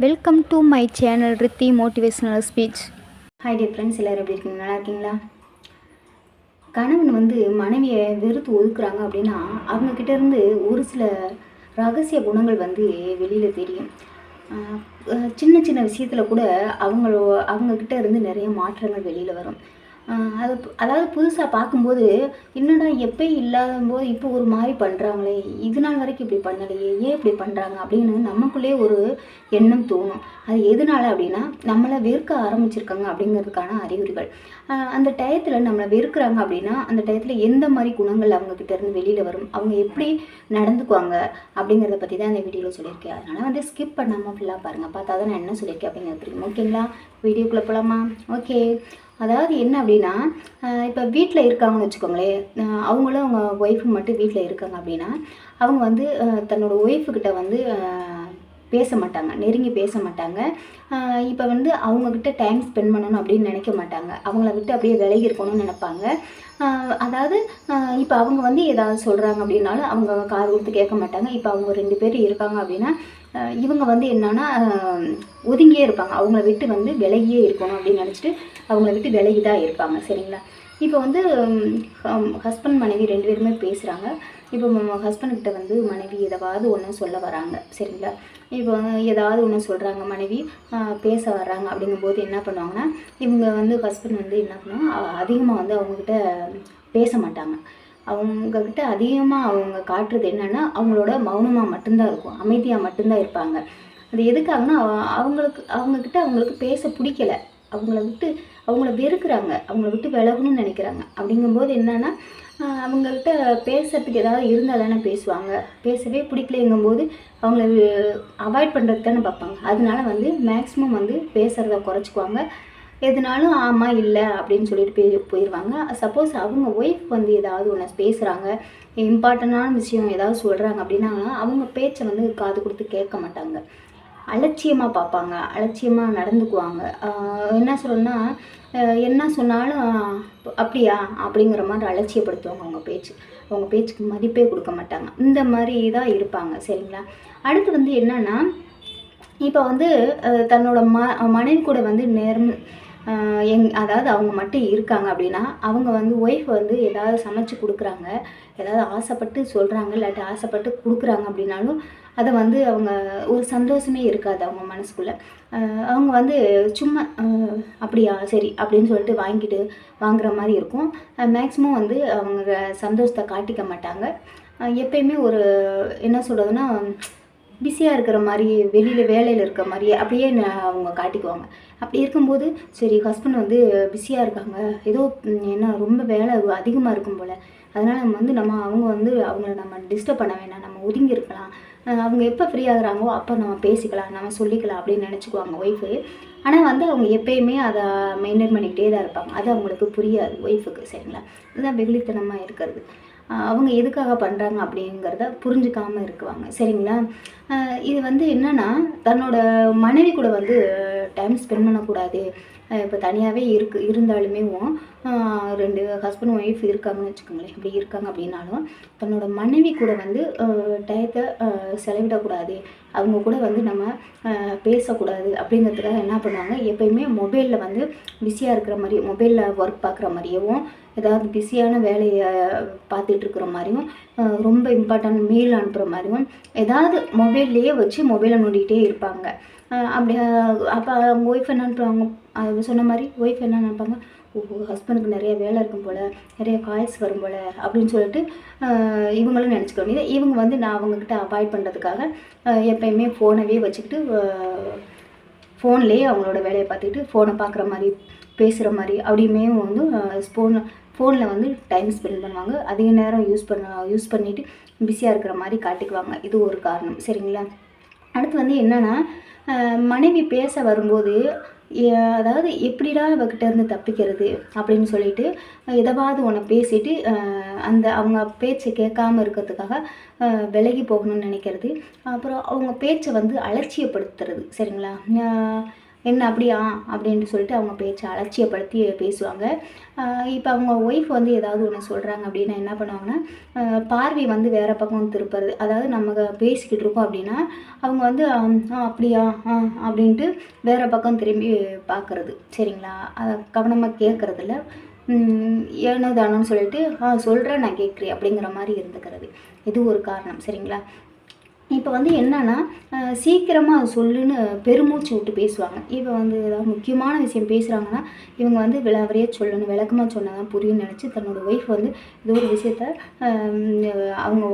Welcome to my channel Rithi motivational speech hi day friends எல்லோரும் எப்படி இருக்கீங்க? நல்லா இருக்கீங்களா? கணவன் வந்து மனைவியை வெறுத்து ஒதுக்குறாங்க அப்படின்னா அவங்கக்கிட்ட இருந்து ஒரு சில ரகசிய குணங்கள் வந்து வெளியில் தெரியும். சின்ன சின்ன விஷயத்தில் கூட அவங்களோ அவங்கக்கிட்ட இருந்து நிறைய மாற்றங்கள் வெளியில் வரும். அது அதாவது புதுசாக பார்க்கும்போது என்னடா எப்பயும் இல்லாத போது இப்போ ஒரு மாதிரி பண்ணுறாங்களே இது நாள் வரைக்கும் இப்படி பண்ணலையே ஏன் இப்படி பண்ணுறாங்க அப்படின்னு நமக்குள்ளேயே ஒரு எண்ணம் தோணும். அது எதனால அப்படின்னா நம்மளை வெறுக்க ஆரம்பிச்சிருக்காங்க அப்படிங்கிறதுக்கான அறிகுறிகள். அந்த டயத்தில் நம்மளை வெறுக்கிறாங்க அப்படின்னா அந்த டயத்தில் எந்த மாதிரி குணங்கள் அவங்கக்கிட்டேருந்து இருந்து வெளியில் வரும் அவங்க எப்படி நடந்துக்குவாங்க அப்படிங்கிறத பற்றி தான் இந்த வீடியோவில் சொல்லியிருக்கேன். அதனால் வந்து ஸ்கிப் பண்ணாமல் ஃபுல்லாக பாருங்கள் பார்த்தா தான் நான் என்ன சொல்லியிருக்கேன் அப்படிங்கிறது தெரியும். ஓகேங்களா வீடியோக்குள்ளே போகலாமா ஓகே அதாவது என்ன அப்படின்னா இப்போ வீட்டில் இருக்காங்கன்னு வச்சுக்கோங்களேன் அவங்களும் அவங்க ஒய்ஃபு மட்டும் வீட்டில் இருக்காங்க அப்படின்னா அவங்க வந்து தன்னோட ஒய்ஃபுக்கிட்ட வந்து பேச மாட்டாங்க நெருங்கி பேச மாட்டாங்க. இப்போ வந்து அவங்கக்கிட்ட டைம் ஸ்பெண்ட் பண்ணணும் அப்படின்னு நினைக்க மாட்டாங்க. அவங்கள விட்டு அப்படியே விலகி இருக்கணும்னு நினைப்பாங்க. அதாவது இப்போ அவங்க வந்து ஏதாவது சொல்கிறாங்க அப்படின்னாலும் அவங்க காது கொடுத்து கேட்க மாட்டாங்க. இப்போ அவங்க ரெண்டு பேர் இருக்காங்க அப்படின்னா இவங்க வந்து என்னன்னா ஒதுங்கியே இருப்பாங்க. அவங்கள விட்டு வந்து விலகியே இருக்கணும் அப்படின்னு நினச்சிட்டு அவங்கள விட்டு விலகி தான் இருப்பாங்க. சரிங்களா? இப்போ வந்து ஹஸ்பண்ட் மனைவி ரெண்டு பேருமே பேசுகிறாங்க இப்போ ஹஸ்பண்ட்கிட்ட வந்து மனைவி எதாவது ஒன்று சொல்ல வராங்க. சரிங்களா? இப்போ வந்து ஏதாவது ஒன்று சொல்கிறாங்க மனைவி பேச வர்றாங்க அப்படிங்கும்போது என்ன பண்ணுவாங்கன்னா இவங்க வந்து ஹஸ்பண்ட் வந்து என்ன பண்ணுவாங்க அதிகமாக வந்து அவங்கக்கிட்ட பேச மாட்டாங்க. அவங்கக்கிட்ட அதிகமாக அவங்க காட்டுறது என்னென்னா அவங்களோட மௌனமாக மட்டும்தான் இருக்கும் அமைதியாக மட்டும்தான் இருப்பாங்க. அது எதுக்காகனா அவங்களுக்கு அவங்கக்கிட்ட அவங்களுக்கு பேச பிடிக்கல. அவங்கள விட்டு அவங்கள வெறுக்கிறாங்க அவங்கள விட்டு விலகணும்னு நினைக்கிறாங்க. அப்படிங்கும்போது என்னென்னா அவங்கள்ட்ட பேசுறதுக்கு ஏதாவது இருந்தால் தானே பேசுவாங்க. பேசவே பிடிக்கலைங்கும்போது அவங்கள அவாய்ட் பண்ணுறதுக்கு தானே பார்ப்பாங்க. அதனால வந்து மேக்ஸிமம் வந்து பேசுகிறத குறைச்சிக்குவாங்க. எதுனாலும் ஆமாம் இல்லை அப்படின்னு சொல்லிட்டு போய் போயிடுவாங்க சப்போஸ் அவங்க ஒய்ஃப் வந்து ஏதாவது ஒன்று பேசுகிறாங்க இம்பார்ட்டண்டான விஷயம் ஏதாவது சொல்கிறாங்க அப்படின்னா அவங்க பேச்சை வந்து காது கொடுத்து கேட்க மாட்டாங்க. அலட்சியமாக பார்ப்பாங்க. அலட்சியமாக நடந்துக்குவாங்க. என்ன சொல்லணும்னா என்ன சொன்னாலும் அப்படியா? அப்படிங்கிற மாதிரி அலட்சியப்படுத்துவாங்க அவங்க பேச்சு. அவங்க பேச்சுக்கு மதிப்பே கொடுக்க மாட்டாங்க. இந்த மாதிரி தான் இருப்பாங்க சரிங்களா? அடுத்து வந்து என்னன்னா இப்போ வந்து தன்னோட ம மனைவி கூட வந்து நேரம் எங் அதாவது அவங்க மட்டும் இருக்காங்க அப்படின்னா அவங்க வந்து ஒய்ஃப் வந்து ஏதாவது சமைச்சு கொடுக்குறாங்க ஏதாவது ஆசைப்பட்டு சொல்கிறாங்க இல்லாட்டி ஆசைப்பட்டு கொடுக்குறாங்க அப்படின்னாலும் அதை வந்து அவங்க ஒரு சந்தோஷமே இருக்காது அவங்க மனசுக்குள்ளே. அவங்க வந்து சும்மா அப்படியா சரி அப்படின்னு சொல்லிட்டு வாங்கிட்டு வாங்குற மாதிரி இருக்கும். மேக்ஸிமம் வந்து அவங்க சந்தோஷத்தை காட்டிக்க மாட்டாங்க. எப்பயுமே ஒரு என்ன சொல்கிறதுன்னா பிஸியாக இருக்கிற மாதிரி வெளியில் வேலையில் இருக்கிற மாதிரி அப்படியே அவங்க காட்டிக்குவாங்க. அப்படி இருக்கும்போது சரி ஹஸ்பண்ட் வந்து பிஸியாக இருக்காங்க. ஏதோ என்ன ரொம்ப வேலை அதிகமாக இருக்கும் போல். அதனால் நம்ம வந்து நம்ம அவங்க வந்து அவங்கள நம்ம டிஸ்டர்ப் பண்ண வேணாம். நம்ம ஒதுங்கி இருக்கலாம். அவங்க எப்போ ஃப்ரீ ஆகுறாங்களோ அப்போ நம்ம பேசிக்கலாம் நம்ம சொல்லிக்கலாம் அப்படின்னு நினச்சிக்குவாங்க ஒய்ஃபு ஆனால் வந்து அவங்க எப்பயுமே அதை மெயின்டைன் பண்ணிக்கிட்டே தான் இருப்பாங்க. அது அவங்களுக்கு புரியாது ஒய்ஃபுக்கு சரிங்களா? இதுதான் வெகுளித்தனமாக இருக்கிறது. அவங்க எதுக்காக பண்ணுறாங்க அப்படிங்கிறத புரிஞ்சுக்காமல் இருக்குவாங்க சரிங்களா? இது வந்து என்னென்னா தன்னோட மனைவி கூட வந்து டைம் ஸ்பெண்ட் பண்ணக்கூடாது. இப்போ தனியாகவே இருக்கு இருந்தாலுமே ரெண்டு ஹஸ்பண்ட் ஒய்ஃப் இருக்காங்கன்னு வச்சுக்கோங்களேன். இப்படி இருக்காங்க அப்படின்னாலும் தன்னோட மனைவி கூட வந்து டயத்தை செலவிடக்கூடாது. அவங்க கூட வந்து நம்ம பேசக்கூடாது அப்படிங்கிறதுக்காக என்ன பண்ணுவாங்க? எப்பயுமே மொபைலில் வந்து பிஸியாக இருக்கிற மாதிரி மொபைலில் ஒர்க் பார்க்குற மாதிரியவும் ஏதாவது பிஸியான வேலையை பார்த்துட்டு இருக்கிற மாதிரியும் ரொம்ப இம்பார்ட்டன்ட் மெயில் அனுப்புகிற மாதிரியும் ஏதாவது மொபைல்லையே வச்சு மொபைலை நோண்டிகிட்டே இருப்பாங்க. அப்படி அப்போ அவங்க ஒய்ஃப் என்ன அனுப்புவாங்க? அது சொன்ன மாதிரி ஒய்ஃப் என்ன நினைப்பாங்க? ஓஹோ ஹஸ்பண்டுக்கு நிறைய வேலை இருக்கும் போல் நிறைய காய்ஸ் வரும் போல் அப்படின்னு சொல்லிட்டு இவங்களும் நினச்சிக்க வேண்டியது இவங்க வந்து நான் அவங்கக்கிட்ட அவாய்ட் பண்ணுறதுக்காக எப்பயுமே ஃபோனவே வச்சுக்கிட்டு ஃபோன்லேயே அவங்களோட வேலையை பார்த்துட்டு ஃபோனை பார்க்குற மாதிரி பேசுகிற மாதிரி அப்படியுமே வந்து ஃபோன் ஃபோனில் வந்து டைம் ஸ்பெண்ட் பண்ணுவாங்க. அதிக நேரம் யூஸ் பண்ண யூஸ் பண்ணிவிட்டு பிஸியாக இருக்கிற மாதிரி காட்டிக்குவாங்க. இது ஒரு காரணம். சரிங்களா? அடுத்து வந்து என்னென்னா மனைவி பேச வரும்போது அதாவது எப்படிடா அவகிட்ட இருந்து தப்பிக்கிறது அப்படின்னு சொல்லிட்டு எதாவது ஒன்று பேசிட்டு அந்த அவங்க பேச்சை கேட்காம இருக்கிறதுக்காக விலகி போகணும்னு நினைக்கிறது. அப்புறம் அவங்க பேச்சை வந்து அலட்சியப்படுத்துறது சரிங்களா? என்ன அப்படியா? அப்படின்ட்டு சொல்லிட்டு அவங்க பேச்சை அலட்சியப்படுத்தி பேசுவாங்க. இப்போ அவங்க ஒய்ஃப் வந்து ஏதாவது ஒன்று சொல்கிறாங்க அப்படின்னா என்ன பண்ணுவாங்கன்னா பார்வை வந்து வேறு பக்கம் திருப்புறது. அதாவது நம்ம பேசிக்கிட்டு இருக்கோம் அப்படின்னா அவங்க வந்து ஆ அப்படியா? ஆ அப்படின்ட்டு வேறு பக்கம் திரும்பி பார்க்குறது. சரிங்களா? அதை கவனமாக கேட்குறதில்ல ஏனோ தானோன்னு சொல்லிட்டு ஆ சொல்கிறேன் நான் கேட்குறேன் அப்படிங்கிற மாதிரி இருந்துக்கிறது. இது ஒரு காரணம். சரிங்களா? இப்போ வந்து என்னென்னா சீக்கிரமாக சொல்லுன்னு பெருமூச்சு விட்டு பேசுவாங்க. இப்போ வந்து ஏதாவது முக்கியமான விஷயம் பேசுகிறாங்கன்னா இவங்க வந்து விளவரையே சொல்லணும். விளக்கமாக சொன்னால் தான் புரியும்னு நினச்சி தன்னோட ஒய்ஃப் வந்து இது ஒரு விஷயத்த அவங்க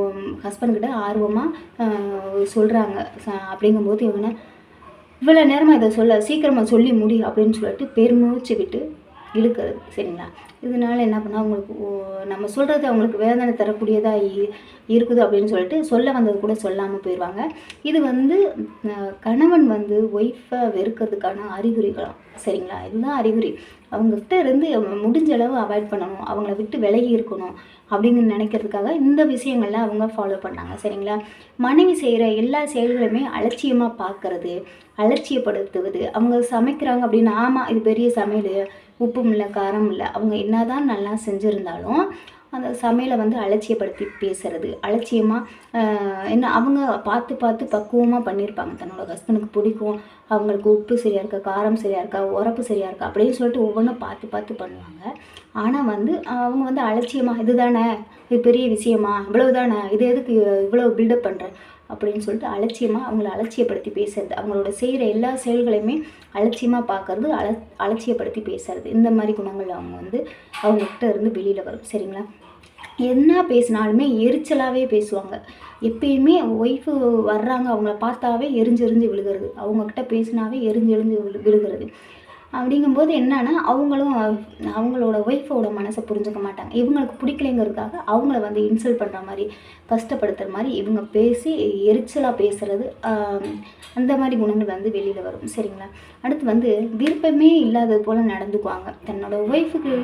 ஹஸ்பண்ட்கிட்ட ஆர்வமாக சொல்கிறாங்க அப்படிங்கும்போது இவங்க இவ்வளோ நேரமாக இதை சொல்ல சீக்கிரமாக சொல்லி முடி அப்படின்னு சொல்லிட்டு பெருமூச்சு விட்டு இழுக்கிறது சரிங்களா? இதனால என்ன பண்ணால் அவங்களுக்கு நம்ம சொல்கிறது அவங்களுக்கு வேதனை தரக்கூடியதாக இ- இருக்குது அப்படின்னு சொல்லிட்டு சொல்ல வந்தது கூட சொல்லாமல் போயிடுவாங்க இது வந்து கணவன் வந்து ஒய்ஃபை வெறுக்கிறதுக்கான அறிகுறிகளாம் சரிங்களா? இதுதான் அறிகுறி. அவங்கக்கிட்ட இருந்து முடிஞ்ச அளவு அவாய்ட் பண்ணணும் அவங்கள விட்டு விலகி இருக்கணும் அப்படின்னு நினைக்கிறதுக்காக இந்த விஷயங்கள்லாம் அவங்க ஃபாலோ பண்ணாங்க சரிங்களா? மனைவி செய்கிற எல்லா செயல்களுமே அலட்சியமாக பார்க்கறது அலட்சியப்படுத்துவது அவங்க சமைக்கிறாங்க அப்படின்னு ஆமாம் இது பெரிய சமையல் உப்பும் இல்லை காரம் இல்லை. அவங்க என்னதான் நல்லா செஞ்சுருந்தாலும் அந்த சமையலை வந்து அலட்சியப்படுத்தி பேசுறது. அலட்சியமாக என்ன அவங்க பார்த்து பார்த்து பக்குவமாக பண்ணியிருப்பாங்க. தன்னோட ஹஸ்பண்டுக்கு பிடிக்கும். அவங்களுக்கு உப்பு சரியாக இருக்கா காரம் சரியாக இருக்கா உரப்பு சரியாக இருக்கா அப்படின்னு சொல்லிட்டு ஒவ்வொன்றும் பார்த்து பார்த்து பண்ணுவாங்க. ஆனால் வந்து அவங்க வந்து அலட்சியமாக இதுதானே இது பெரிய விஷயமா இவ்வளவுதானே இது எதுக்கு இவ்வளோ பில்டப் பண்ணுற அப்படின்னு சொல்லிட்டு அலட்சியமாக அவங்கள அலட்சியப்படுத்தி பேசுறது. அவங்களோட செய்கிற எல்லா செயல்களையுமே அலட்சியமாக பார்க்கறது அல அலட்சியப்படுத்தி பேசுறது. இந்த மாதிரி குணங்கள் அவங்க வந்து அவங்கக்கிட்ட இருந்து வெளியில் வரும். சரிங்களா? என்ன பேசினாலுமே எரிச்சலாகவே பேசுவாங்க. எப்பயுமே ஒய்ஃபு வர்றாங்க அவங்கள பார்த்தாவே எரிஞ்செரிஞ்சு விழுகிறது. அவங்கக்கிட்ட பேசினாவே எரிஞ்செரிஞ்சு விழு விழுகிறது. அப்படிங்கும்போது என்னன்னா அவங்களும் அவங்களோட ஒய்ஃபோட மனசை புரிஞ்சுக்க மாட்டாங்க. இவங்களுக்கு பிடிக்கலைங்கிறதுக்காக அவங்கள வந்து இன்சல்ட் பண்ணுற மாதிரி கஷ்டப்படுத்துகிற மாதிரி இவங்க பேசி எரிச்சலாக பேசுகிறது அந்த மாதிரி குணங்கள் வந்து வெளியில் வரும். சரிங்களா? அடுத்து வந்து விருப்பமே இல்லாதது போல் நடந்துக்குவாங்க. தன்னோட ஒய்ஃபுக்கு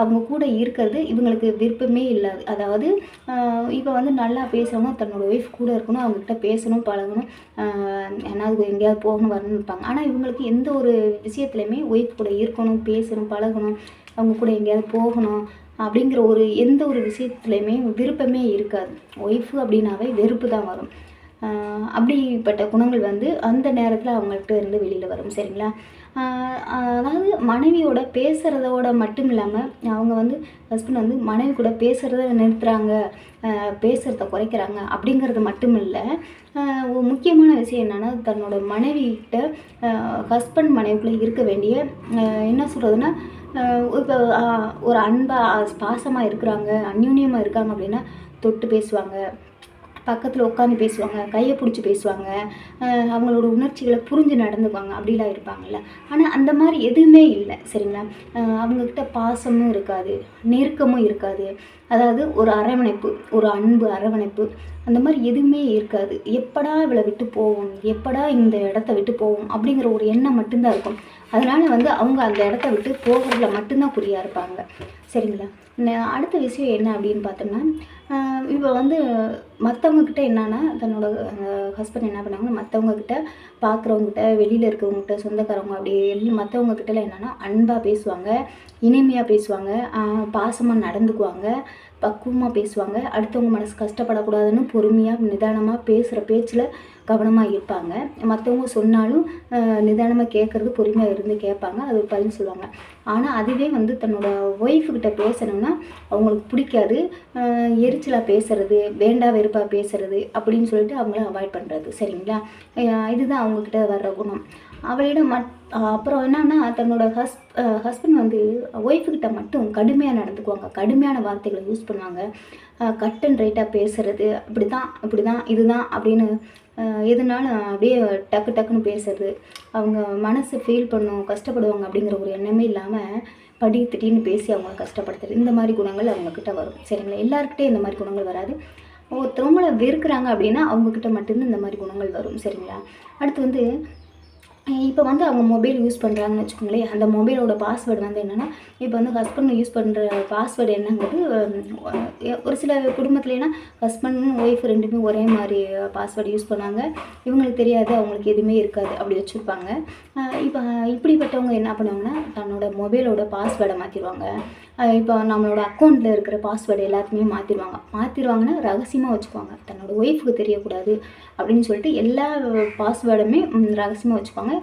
அவங்க கூட இருக்கிறது இவங்களுக்கு விருப்பமே இல்லாது. அதாவது இப்போ வந்து நல்லா பேசுகிறவங்க தன்னோட ஒய்ஃப் கூட இருக்கணும் அவங்கக்கிட்ட பேசணும் பழகணும். ஏன்னாவது எங்கேயாவது போகணும் வரணும்னு இருப்பாங்க. ஆனால் இவங்களுக்கு எந்த ஒரு விஷயத்துலையுமே ஒய்ஃப் கூட இருக்கணும் பேசணும் பழகணும் அவங்க கூட எங்கேயாவது போகணும் அப்படிங்கிற ஒரு எந்த ஒரு விஷயத்துலையுமே விருப்பமே இருக்காது. ஒய்ஃபு அப்படின்னாவே வெறுப்பு தான் வரும். அப்படிப்பட்ட குணங்கள் வந்து அந்த நேரத்தில் அவங்கள்ட்ட இருந்து வெளியில் வரும் சரிங்களா? அதாவது மனைவியோட பேசுகிறதோட மட்டும் இல்லாமல் அவங்க வந்து ஹஸ்பண்ட் வந்து மனைவி கூட பேசுகிறத நிறுத்துகிறாங்க பேசுகிறத குறைக்கிறாங்க அப்படிங்கிறது மட்டும் இல்லை. ஒரு முக்கியமான விஷயம் என்னென்னா தன்னோட மனைவிகிட்ட ஹஸ்பண்ட் மனைவிக்குள்ளே இருக்க வேண்டிய என்ன சொல்கிறதுனா இப்போ ஒரு அன்பாக பாசமாக இருக்கிறாங்க அந்யூன்யமாக இருக்காங்க அப்படின்னா தொட்டு பேசுவாங்க. பக்கத்தில் உட்காந்து பேசுவாங்க கையை பிடிச்சி பேசுவாங்க அவங்களோட உணர்ச்சிகளை புரிஞ்சு நடந்துக்குவாங்க அப்படிலாம் இருப்பாங்கல்ல. ஆனால் அந்த மாதிரி எதுவுமே இல்லை சரிங்களா? அவங்கக்கிட்ட பாசமும் இருக்காது நெருக்கமும் இருக்காது. அதாவது ஒரு அரவணைப்பு ஒரு அன்பு அரவணைப்பு அந்த மாதிரி எதுவுமே இருக்காது. எப்படா இவளை விட்டு போவோம்? எப்படா இந்த இடத்த விட்டு போவோம்? அப்படிங்கிற ஒரு எண்ணம் மட்டும்தான் இருக்கும். அதனால் வந்து அவங்க அந்த இடத்த விட்டு போகிறதுல மட்டும்தான் குறியாக இருப்பாங்க. சரிங்களா? அடுத்த விஷயம் என்ன அப்படின்னு பார்த்தோம்னா இப்போ வந்து மற்றவங்கக்கிட்ட என்னன்னா தன்னோட ஹஸ்பண்ட் என்ன பண்ணாங்கன்னா மற்றவங்கக்கிட்ட பார்க்குறவங்ககிட்ட வெளியில் இருக்கிறவங்ககிட்ட சொந்தக்காரவங்க அப்படி எல்லாம் மற்றவங்கக்கிட்டலாம் என்னென்னா அன்பாக பேசுவாங்க இனிமையாக பேசுவாங்க பாசமாக நடந்துக்குவாங்க. பக்குவமாக பேசுவாங்க. அடுத்தவங்க மனசு கஷ்டப்படக்கூடாதுன்னு பொறுமையாக நிதானமாக பேசுகிற பேச்சில் கவனமாக இருப்பாங்க. மற்றவங்க சொன்னாலும் நிதானமாக கேட்குறது பொறுமையாக இருந்து கேட்பாங்க. அது ஒரு பதில் சொல்லுவாங்க. ஆனால் அதுவே வந்து தன்னோட ஒய்ஃபுக்கிட்ட பேசணும்னா அவங்களுக்கு பிடிக்காது. எரிச்சலாக பேசுறது வேண்டா வெறுப்பாக பேசுறது அப்படின்னு சொல்லிட்டு அவங்கள அவாய்ட் பண்ணுறது சரிங்களா? இதுதான் அவங்கக்கிட்ட வர்ற குணம். அவளிடம் மட் அப்புறம் என்னன்னா தன்னோட ஹஸ் ஹஸ்பண்ட் வந்து ஒய்ஃபுக்கிட்ட மட்டும் கடுமையாக நடந்துக்குவாங்க. கடுமையான வார்த்தைகளை யூஸ் பண்ணுவாங்க. கட் அண்ட் ரைட்டாக பேசுறது அப்படி தான் இப்படி தான் இதுதான் அப்படின்னு எதுனாலும் அப்படியே டக்கு டக்குன்னு பேசுறது அவங்க மனசு ஃபீல் பண்ணும் கஷ்டப்படுவாங்க அப்படிங்கிற ஒரு எண்ணமே இல்லாமல் படி திட்டின்னு பேசி அவங்கள கஷ்டப்படுத்துறது இந்த மாதிரி குணங்கள் அவங்கக்கிட்ட வரும். சரிங்களா? எல்லாருக்கிட்டே இந்த மாதிரி குணங்கள் வராது. ஒருத்தவங்கள வெறுக்கிறாங்க அப்படின்னா அவங்கக்கிட்ட மட்டும்தான் இந்த மாதிரி குணங்கள் வரும். சரிங்களா? அடுத்து வந்து இப்போ வந்து அவங்க மொபைல் யூஸ் பண்ணுறாங்கன்னு வச்சுக்கோங்களேன். அந்த மொபைலோட பாஸ்வேர்டு வந்து என்னென்னா இப்போ வந்து ஹஸ்பண்ட் யூஸ் பண்ணுற பாஸ்வேர்டு என்னங்கிறது ஒரு சில குடும்பத்துலனா ஹஸ்பண்ட் ஒய்ஃப் ரெண்டுமே ஒரே மாதிரி பாஸ்வேர்டு யூஸ் பண்ணாங்க இவங்களுக்கு தெரியாது அவங்களுக்கு எதுவுமே இருக்காது அப்படி வச்சுருப்பாங்க. இப்போ இப்படிப்பட்டவங்க என்ன பண்ணுவாங்கன்னா தன்னோட மொபைலோட பாஸ்வேர்டை மாற்றிடுவாங்க இப்போ நம்மளோட அக்கௌண்ட்டில் இருக்கிற பாஸ்வேர்டு எல்லாத்தையுமே மாற்றிடுவாங்க மாற்றிடுவாங்கன்னா ரகசியமாக வச்சுக்குவாங்க. தன்னோட ஒய்ஃபுக்கு தெரியக்கூடாது அப்படின்னு சொல்லிட்டு எல்லா பாஸ்வேர்டுமே ரகசியமாக வச்சுக்குவாங்க.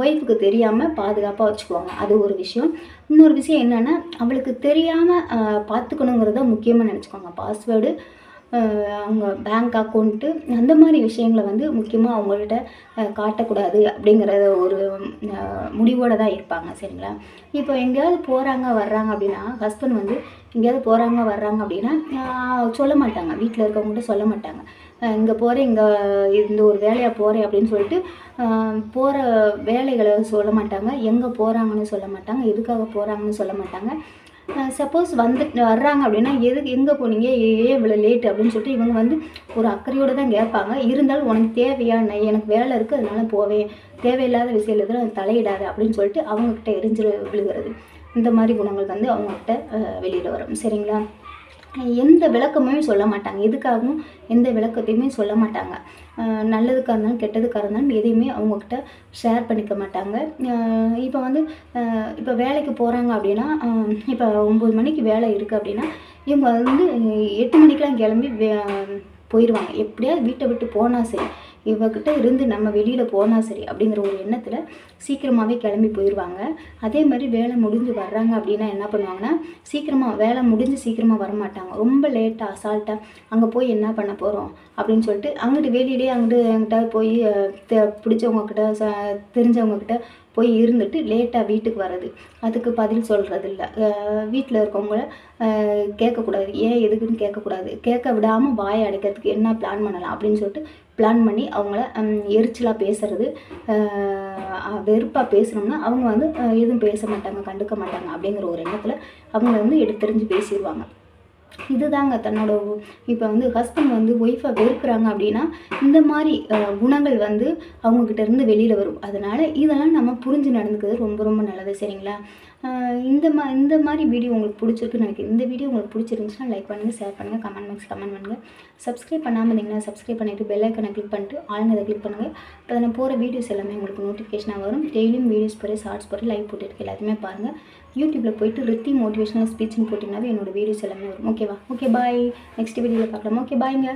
ஒய்ஃபுக்கு தெரியாமல் பாதுகாப்பாக வச்சுக்குவாங்க. அது ஒரு விஷயம். இன்னொரு விஷயம் என்னென்னா அவளுக்கு தெரியாமல் பார்த்துக்கணுங்கிறத முக்கியமாக நினச்சிக்குவாங்க பாஸ்வேர்டு அவங்க பேங்க் அக்கௌண்ட்டு அந்த மாதிரி விஷயங்களை வந்து முக்கியமாக அவங்கள்ட்ட காட்டக்கூடாது அப்படிங்கிற ஒரு முடிவோடு தான் இருப்பாங்க சரிங்களா? இப்போ எங்கேயாவது போகிறாங்க வர்றாங்க அப்படின்னா ஹஸ்பண்ட் வந்து எங்கேயாவது போகிறாங்க வர்றாங்க அப்படின்னா சொல்ல மாட்டாங்க. வீட்டில் இருக்கவங்ககிட்ட சொல்ல மாட்டாங்க. இங்கே போகிறேன் இங்கே இந்த ஒரு வேலையாக போகிறேன் அப்படின்னு சொல்லிட்டு போகிற வேலைகளை சொல்ல மாட்டாங்க. எங்கே போகிறாங்கன்னு சொல்ல மாட்டாங்க. எதுக்காக போகிறாங்கன்னு சொல்ல மாட்டாங்க. சப்போஸ் வந்து வர்றாங்க அப்படின்னா எதுக்கு எங்கே போனீங்க? ஏ- ஏன் இவ்வளோ லேட் அப்படின்னு சொல்லிட்டு இவங்க வந்து ஒரு அக்கறையோடு தான் கேட்பாங்க. இருந்தாலும் உனக்கு தேவையா? நான் எனக்கு வேலை இருக்குது அதனால போவேன். தேவையில்லாத விஷயத்தில் தலையிடாது அப்படின்னு சொல்லிட்டு அவங்கக்கிட்ட எரிஞ்சு விழுகிறது. இந்த மாதிரி குணங்கள் வந்து அவங்கக்கிட்ட வெளியில் வரும். சரிங்களா? எந்த விளக்கமுமே சொல்ல மாட்டாங்க. எதுக்காகவும் எந்த விளக்கத்தையுமே சொல்ல மாட்டாங்க. நல்லதுக்காக இருந்தாலும் கெட்டதுக்காக இருந்தாலும் எதையுமே அவங்கக்கிட்ட ஷேர் பண்ணிக்க மாட்டாங்க. இப்போ வந்து இப்போ வேலைக்கு போகிறாங்க அப்படின்னா இப்போ ஒம்பது மணிக்கு வேலை இருக்குது அப்படின்னா இவங்க வந்து எட்டு மணிக்கெலாம் கிளம்பி வே- போயிடுவாங்க எப்படியாவது வீட்டை விட்டு போனால் சரி. இவகிட்ட இருந்து நம்ம வெளியில் போனால் சரி அப்படிங்கிற ஒரு எண்ணத்தில் சீக்கிரமாகவே கிளம்பி போயிடுவாங்க அதே மாதிரி வேலை முடிஞ்சு வர்றாங்க அப்படின்னா என்ன பண்ணுவாங்கன்னா சீக்கிரமாக வேலை முடிஞ்சு சீக்கிரமாக வர மாட்டாங்க ரொம்ப லேட்டாக அசால்ட்டாக அங்கே போய் என்ன பண்ண போகிறோம் அப்படின்னு சொல்லிட்டு அங்கிட்டு வெளியிலேயே அங்கிட்டு எங்கிட்ட போய் பிடிச்சவங்கக்கிட்ட ச தெரிஞ்சவங்கக்கிட்ட போய் இருந்துட்டு லேட்டாக வீட்டுக்கு வர்றது. அதுக்கு பதில் சொல்கிறது இல்லை வீட்டில் இருக்கவங்கள கேட்கக்கூடாது. ஏன் எதுக்குன்னு கேட்கக்கூடாது. கேட்க விடாமல் வாயை அடைக்கிறதுக்கு என்ன பிளான் பண்ணலாம் அப்படின்னு சொல்லிட்டு பிளான் பண்ணி அவங்கள எரிச்சலாக பேசுறது வெறுப்பாக பேசுனோம்னா அவங்க வந்து எதுவும் பேச மாட்டாங்க கண்டுக்க மாட்டாங்க அப்படிங்கிற ஒரு எண்ணத்தில் அவங்க வந்து எடுத்தறிஞ்சு பேசிடுவாங்க இதுதாங்க தன்னோட இப்போ வந்து ஹஸ்பண்ட் வந்து ஒய்ஃபை வெறுக்கிறாங்க அப்படின்னா இந்த மாதிரி குணங்கள் வந்து அவங்கக்கிட்ட இருந்து வெளியில் வரும். அதனால் இதெல்லாம் நம்ம புரிஞ்சு நடந்துக்கிறது ரொம்ப ரொம்ப நல்லது. சரிங்களா? இந்த மா இந்த மாதிரி வீடியோ உங்களுக்கு பிடிச்சிருக்குன்னு நினைக்கிறேன். இந்த வீடியோ உங்களுக்கு பிடிச்சிருந்துச்சுன்னா லைக் பண்ணுங்கள் ஷேர் பண்ணுங்கள் கமெண்ட் பாக்ஸ் கமெண்ட் பண்ணுங்கள் சப்ஸ்கிரைப் பண்ணாமல் இருந்தீங்கன்னா சப்ஸ்கிரைப் பண்ணிவிட்டு பெல்லைக்கனை கிளிக் பண்ணிட்டு ஆளுங்க அதை கிளிக் பண்ணுங்கள் இப்போ நான் போகிற வீடியோஸ் எல்லாமே உங்களுக்கு நோட்டிஃபிகேஷனாக வரும். டெய்லியும் வீடியோஸ் போகிற ஷார்ட்ஸ் போகிற லைவ் போட்டுருக்கு எல்லாத்தையுமே பாருங்கள் யூடியூப்பில் போயிட்டு ரித்தி மோட்டிவேஷனல் ஸ்பீச்னு போட்டிங்கனாவே என்னோட வீடியோஸ் எல்லாமே வரும். ஓகேவா ஓகே பாய் நெக்ஸ்ட் வீடியோவில் பார்க்கலாம். ஓகே பாய்ங்க